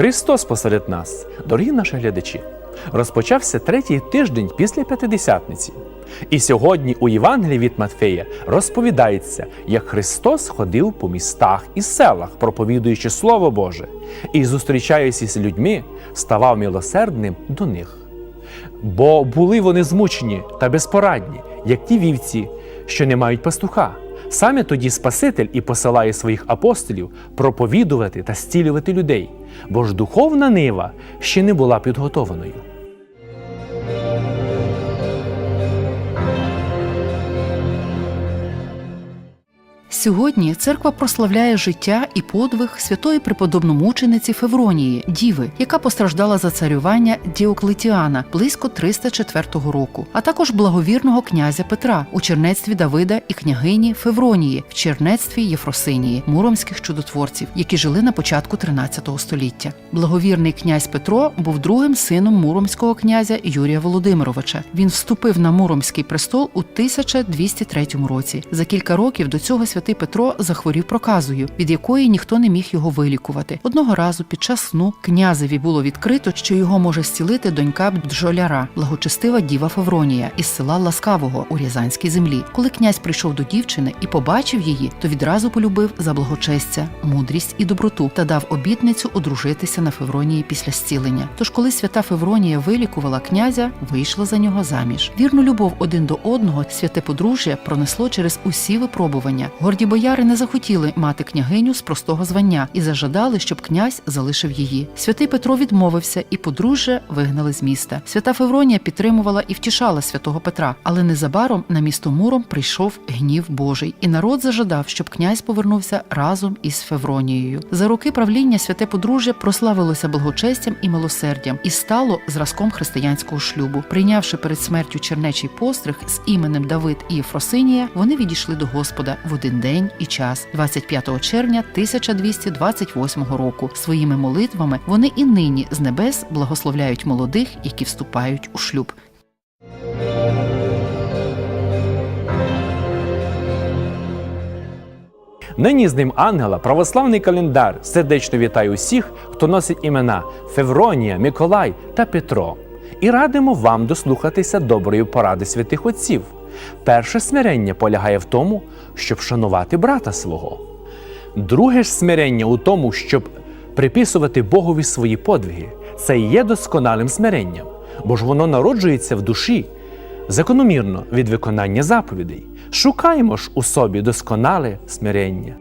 Христос посеред нас, дорогі наші глядачі, розпочався третій тиждень після П'ятидесятниці. І сьогодні у Євангелії від Матфея розповідається, як Христос ходив по містах і селах, проповідуючи Слово Боже, і, зустрічаючись з людьми, ставав милосердним до них. Бо були вони змучені та безпорадні, як ті вівці, що не мають пастуха. Саме тоді Спаситель і посилає своїх апостолів проповідувати та зцілювати людей, бо ж духовна нива ще не була підготованою. Сьогодні церква прославляє життя і подвиг святої преподобномучениці Февронії, діви, яка постраждала за царювання Діоклетіана близько 304 року, а також благовірного князя Петра у чернецтві Давида і княгині Февронії в чернецтві Єфросинії, муромських чудотворців, які жили на початку 13 століття. Благовірний князь Петро був другим сином муромського князя Юрія Володимировича. Він вступив на муромський престол у 1203 році. За кілька років до цього святий Петро захворів проказою, від якої ніхто не міг його вилікувати. Одного разу під час сну князеві було відкрито, що його може зцілити донька бджоляра, благочестива діва Февронія із села Ласкавого у Рязанській землі. Коли князь прийшов до дівчини і побачив її, то відразу полюбив за благочестя, мудрість і доброту та дав обітницю одружитися на Февронії після зцілення. Тож, коли свята Февронія вилікувала князя, вийшла за нього заміж. Вірну любов один до одного святе подружжя пронесло через усі випробування. Горді бояри не захотіли мати княгиню з простого звання і зажадали, щоб князь залишив її. Святий Петро відмовився, і подружжя вигнали з міста. Свята Февронія підтримувала і втішала святого Петра, але незабаром на місто Муром прийшов гнів Божий, і народ зажадав, щоб князь повернувся разом із Февронією. За роки правління святе подружжя прославилося благочестям і милосердям і стало зразком християнського шлюбу. Прийнявши перед смертю чернечий постриг з іменем Давид і Єфросинія, вони відійшли до Господа в один день і час, 25 червня 1228 року. Своїми молитвами вони і нині з небес благословляють молодих, які вступають у шлюб. Нині з ним ангела православний календар сердечно вітає усіх, хто носить імена Февронія, Миколай та Петро. І радимо вам дослухатися доброї поради святих отців. Перше смирення полягає в тому, щоб шанувати брата свого. Друге ж смирення у тому, щоб приписувати Богові свої подвиги. Це і є досконалим смиренням, бо ж воно народжується в душі закономірно від виконання заповідей. Шукаємо ж у собі досконале смирення.